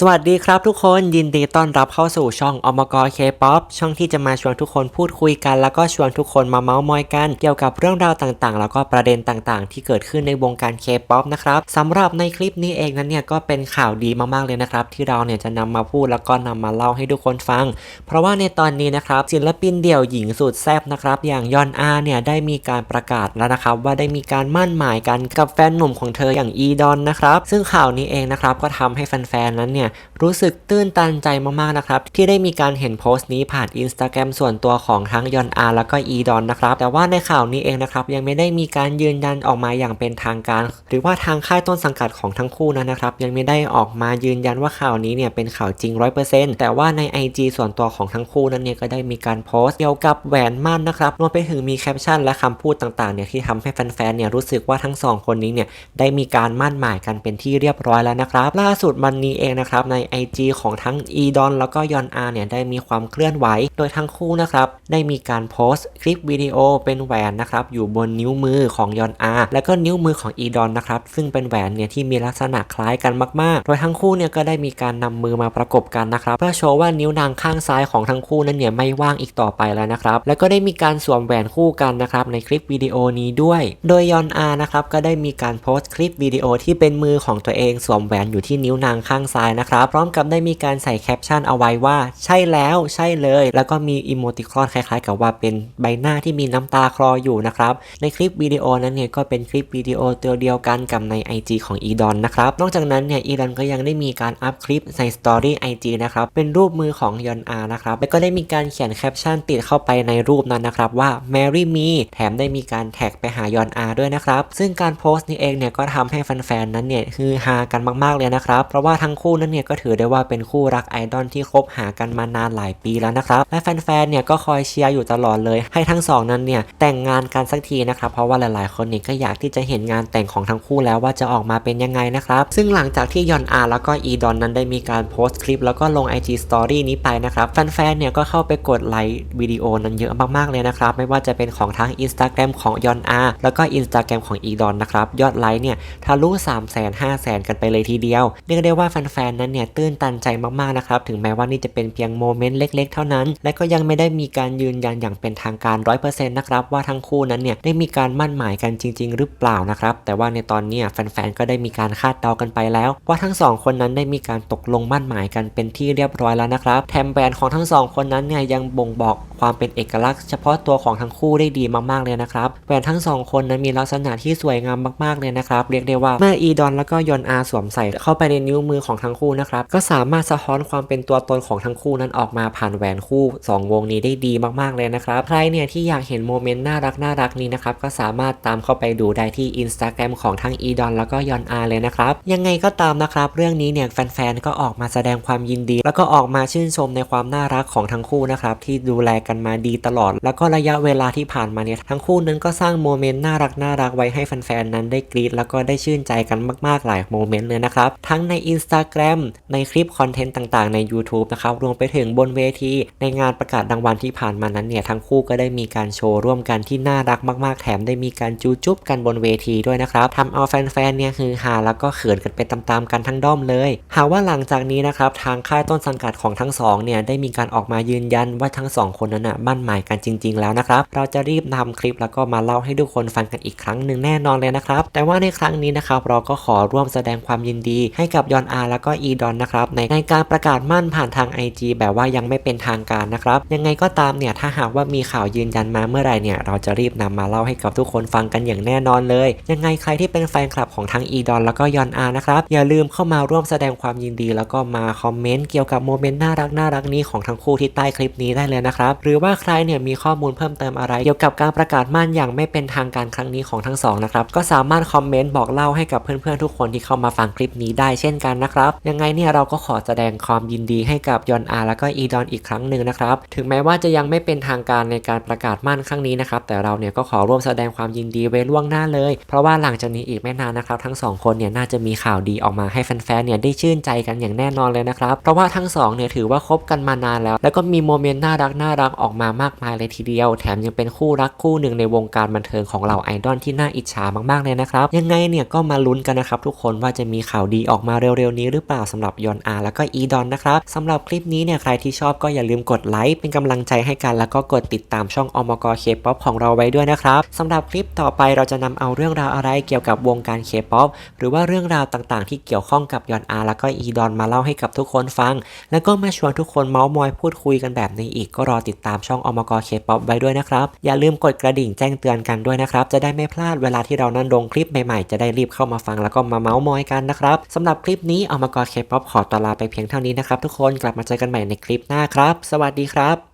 สวัสดีครับทุกคนยินดีต้อนรับเข้าสู่ช่องอมกรเคป๊อปช่องที่จะมาชวนทุกคนพูดคุยกัน แล้วก็ชวนทุกคนมาเมาส์มอยกัน เกี่ยวกับเรื่องราวต่างๆ แล้วก็ประเด็นต่างๆ ที่เกิดขึ้นในวงการเคป๊อปนะครับสำหรับในคลิปนี้เองนั้นเนี่ยก็เป็นข่าวดีมากๆเลยนะครับ ที่เราเนี่ยจะนำมาพูดแล้วก็นำมาเล่าให้ทุกคนฟัง เพราะว่าในตอนนี้นะครับศิลปินเดี่ยวหญิงสุดแซ่บนะครับอย่างยอนอาเนี่ยได้มีการประกาศแล้วนะครับว่าได้มีการมั่นหมายกันกับแฟนหนุ่มของเธออย่างอีดอนนะครับซึ่งข่าวนี้เองนะครับก็ทำให้แฟนๆนั้นเนี่ยรู้สึกตื้นตันใจมากๆนะครับที่ได้มีการเห็นโพสต์นี้ผ่านอินสตาแกรมส่วนตัวของทั้งยอนอาแล้วก็อีดอนนะครับแต่ว่าในข่าวนี้เองนะครับยังไม่ได้มีการยืนยันออกมาอย่างเป็นทางการ หรือว่าทางค่ายต้นสังกัดของทั้งคู่นั้นนะครับยังไม่ได้ออกมายืนยันว่าข่าวนี้เนี่ยเป็นข่าวจริง 100%แต่ว่าใน IG ส่วนตัวของทั้งคู่นั้นเนี่ยก็ได้มีการโพสต์เกี่ยวกับแหวนมั่นนะครับรวมไปถึงมีแคปชั่นและคำพูดต่างๆเนี่ยที่ทำให้แฟนๆเนี่ยรู้สึกว่าทั้งสองคนนี้เนี่ยได้มีการมั่นหมายกันเป็นที่เรียบร้อยแล้วนะครับล่าสุดวันนี้เองนะครับใน IG ของทั้งอีดอนแล้วก็ยอนอาเนี่ยได้มีความเคลื่อนไหว โดยทั้งคู่นะครับได้มีการโพสต์คลิปวิดีโอเป็นแหวนนะครับอยู่บนนิ้วมือของยอนอาแล้วก็นิ้วมือของอีดอนนะครับซึ่งเป็นแหวนเนี่ยที่มีลักษณะคล้ายกันมากๆ โดยทั้งคู่เนี่ยก็ได้มีการนำมือมาประกบกันนะครับเพื่อโชว์ว่านิ้วนางข้างซ้ายของทั้งคู่นั้นเนี่ยไม่ว่างอีกต่อไปแล้วนะครับแล้วก็ได้มีการสวมแหวนคู่กันนะครับในคลิปวิดีโอนี้ด้วย โดยยอนอานะครับก็ได้มีการโพสต์คลิปวิดีโอที่เป็นมือของตัวเองสวมแหวนอยู่ที่นิ้วนางข้างซ้ายนะครับพร้อมกับได้มีการใส่แคปชั่นเอาไว้ว่า ใช่แล้วใช่เลย แล้วก็มีอิโมติคอนคล้ายๆ กับว่าเป็นใบหน้าที่มีน้ำตาคลออยู่นะครับ ในคลิปวิดีโอนั้นเนี่ยก็เป็นคลิปวิดีโอตัวเดียวกันกับใน IG ของอีดอนนะครับ นอกจากนั้นเนี่ยอีดอนก็ยังได้มีการอัพคลิปในสตอรี่ไอจีนะครับ เป็นรูปมือของยอนอานะครับ แล้วก็ได้มีการเขียนแคปชั่นติดเข้าไปในรูปนั้นนะครับว่า Mary me แถมได้มีการแท็กไปหายอนอาด้วยนะครับ ซึ่งการโพสต์นี้เองเนี่ยก็ทำให้แฟนๆนั้นเนี่ยฮือฮากันมากๆเลยนะครับ เพราะว่าทั้งคู่นั้นเนี่ยก็ถือได้ว่าเป็นคู่รักไอดอลที่คบหากันมานานหลายปีแล้วนะครับ และแฟนๆเนี่ยก็คอยเชียร์อยู่ตลอดเลย ให้ทั้งสองนั้นเนี่ยแต่งงานกันสักทีนะครับ เพราะว่าหลายๆ คนเนี่ยก็อยากที่จะเห็นงานแต่งของทั้งคู่แล้วว่าจะออกมาเป็นยังไงนะครับ ซึ่งหลังจากที่ยอนอาแล้วก็อีดอนนั้นได้มีการโพสต์คลิป แล้วก็ลง IG Story นี้ไปนะครับแฟนๆเนี่ยก็เข้าไปกดไลค์วิดีโอนั้นเยอะมากๆเลยนะครับไม่ว่าจะเป็นของทั้ง Instagram ของยอนอาแล้วก็ Instagram ของอีดอนนะครับยอดไลค์เนี่ยทะลุ3 0 0 0 0 0 5 0 0 0 0 กันไปเลยทีเดียวเรียกได้ว่าแฟนๆนั้นเนี่ยตื้นตันใจมากๆนะครับถึงแม้ว่านี่จะเป็นเพียงโมเมนต์เล็ก ๆ เท่านั้น และก็ยังไม่ได้มีการยืนยันอย่างเป็นทางการ 100%นะครับว่าทั้งคู่นั้นเนี่ยได้มีการมั่นหมายกันจริง ๆ หรือเปล่านะครับแต่ว่าในตอนนี้แฟนๆก็ได้มีการคาดเดากันไปแล้ว ว่าทั้งสองคนนั้นได้มีการตกลงมั่นหมายกันเป็นที่เรียบร้อยแล้วนะครับแถมแบรนด์ของทั้งสองคนนั้นเนี่ยยังบ่งบอกความเป็นเอกลักษณ์เฉพาะตัวของทั้งคู่ได้ดีมากๆเลยนะครับแหวนทั้งสองคนนั้นมีลักษณะที่สวยงามมากๆเลยนะครับเรียกได้ว่าเมื่ออีดอนแล้วก็ยอนอาสวมใส่เข้าไปในนิ้วมือของทั้งคู่นะครับก็สามารถสะท้อนความเป็นตัวตนของทั้งคู่นั้นออกมาผ่านแหวนคู่ 2 วงนี้ได้ดีมากๆเลยนะครับใครเนี่ยที่อยากเห็นโมเมนต์น่ารักน่ารักนี้นะครับก็สามารถตามเข้าไปดูได้ที่ Instagram ของทั้งอีดอนแล้วก็ยอนอาเลยนะครับยังไงก็ตามนะครับเรื่องนี้เนี่ยแฟนๆก็ออกมาแสดงความยินดี แล้วก็ออกมาชื่นชมในความน่ารักของทั้งคู่นะครับที่ดูแลกันมาดีตลอด แล้วก็ระยะเวลาที่ผ่านมาเนี่ยทั้งคู่นั้นก็สร้างโมเมนต์น่ารักน่ารักไว้ให้แฟนๆนั้นได้กรี๊ดแล้วก็ได้ชื่นใจกันมากๆหลายโมเมนต์เลยนะครับทั้งใน Instagram ในคลิปคอนเทนต์ต่างๆใน YouTube นะครับรวมไปถึงบนเวที ในงานประกาศรางวัลที่ผ่านมานั้นเนี่ยทั้งคู่ก็ได้มีการโชว์ร่วมกันที่น่ารักมากๆ แถมได้มีการจูจุบกันบนเวทีด้วยนะครับทำเอาแฟนๆเนี่ยคือฮาแล้วก็เขินกันไปตามๆกันทั้งด้อมเลยหากว่าหลังจากนี้นะครับทางค่ายต้นสังกัดของทั้งสองเนี่ยได้มีการออกมายืนยันว่าทั้งสองคนนั้นนะมั่นหมายกันจริง ๆ แล้วนะครับเราจะรีบนำคลิปแล้วก็มาเล่าให้ทุกคนฟังกันอีกครั้งหนึ่งแน่นอนเลยนะครับแต่ว่าในครั้งนี้นะครับเราก็ขอร่วมแสดงความยินดีให้กับยอนอาแล้วก็อีอีดอนนะครับในในการประกาศมั่นผ่านทาง IG แบบว่ายังไม่เป็นทางการนะครับยังไงก็ตามเนี่ยถ้าหากว่ามีข่าวยืนยันมาเมื่อไรเนี่ยเราจะรีบนำมาเล่าให้กับทุกคนฟังกันอย่างแน่นอนเลย ยังไงใครที่เป็นแฟนคลับของทั้งอีดอนแล้วก็ยอนอานะครับอย่าลืมเข้ามาร่วมแสดงความยินดี แล้วก็มาคอมเมนต์เกี่ยวกับโมเมนต์น่ารักน่ารักนี้ของทั้งคู่ที่ใต้คลิปนี้ได้เลยนะครับหรือว่าใครเนี่ยมีข้อมูลเพิ่มเติมอะไร เกี่ยวกับการประกาศมั่นอย่างไม่เป็นทางการครั้งนี้ของทั้งสองนะครับก็สามารถคอมเมนต์บอกเล่าให้กับเพื่อนๆทุกคนที่เข้ามาฟังคลิปนี้ได้เช่นกันนะครับยังไงเนี่ยเราก็ขอแสดงความยินดีให้กับยอนอาแล้วก็อีดอนอีกครั้งหนึ่งนะครับ ถึงแม้ว่าจะยังไม่เป็นทางการในการประกาศมั่นครั้งนี้นะครับ แต่เราเนี่ยก็ขอร่วมแสดงความยินดีไว้ล่วงหน้าเลย เพราะว่าหลังจากนี้อีกไม่นานนะครับ ทั้งสองคนเนี่ยน่าจะมีข่าวดีออกมาให้แฟนๆเนี่ยได้ชื่นใจกันอย่างแน่นอนเลยนะครับ เพราะว่าทั้งสองเนี่ยถือว่าคบกันมานานแล้ว แล้วก็มีโมเมนต์น่ารักน่ารักออกมามากมายเลยทีเดียว แถมยังเป็นคู่รักคู่หนึ่งในวงการบันเทิงของเราไอดอลที่น่าอิจฉามากๆเลยนะครับ ยังไงเนี่ยก็มาลุ้นกันนะครับทุกคนว่าจะมีข่าวดีออกมาเร็วๆนี้หรือเปล่าสำหรับยอนอาแล้วก็อีดอนนะครับสำหรับคลิปนี้เนี่ยใครที่ชอบก็อย่าลืมกดไลค์เป็นกำลังใจให้กัน แล้วก็กดติดตามช่องอมกเคป๊อปของเราไว้ด้วยนะครับสำหรับคลิปต่อไปเราจะนำเอาเรื่องราวอะไรเกี่ยวกับวงการเคป๊อปหรือว่าเรื่องราวต่างๆ ที่เกี่ยวข้องกับยอนอาแล้วก็อีดอนมาเล่าให้กับทุกคนฟัง แล้วก็มาชวนทุกคนเมาส์มอยพูดคุยกันแบบนี้อีกก็รอติดตามช่องอมกเคป๊อปไว้ด้วยนะครับอย่าลืมกดกระดิ่งแจ้งเตือนกันด้วยนะครับจะได้ไม่พลาดเวลาที่เรานั้นลงคลิปใหม่ๆ จะได้รีบเข้ามาฟังแล้วก็มาเมาส์มอยกันนะครับสำหรับคลิปนี้อมกเคคป๊อปขอตัวลาไปเพียงเท่านี้นะครับทุกคนกลับมาเจอกันใหม่ในคลิปหน้าครับ สวัสดีครับ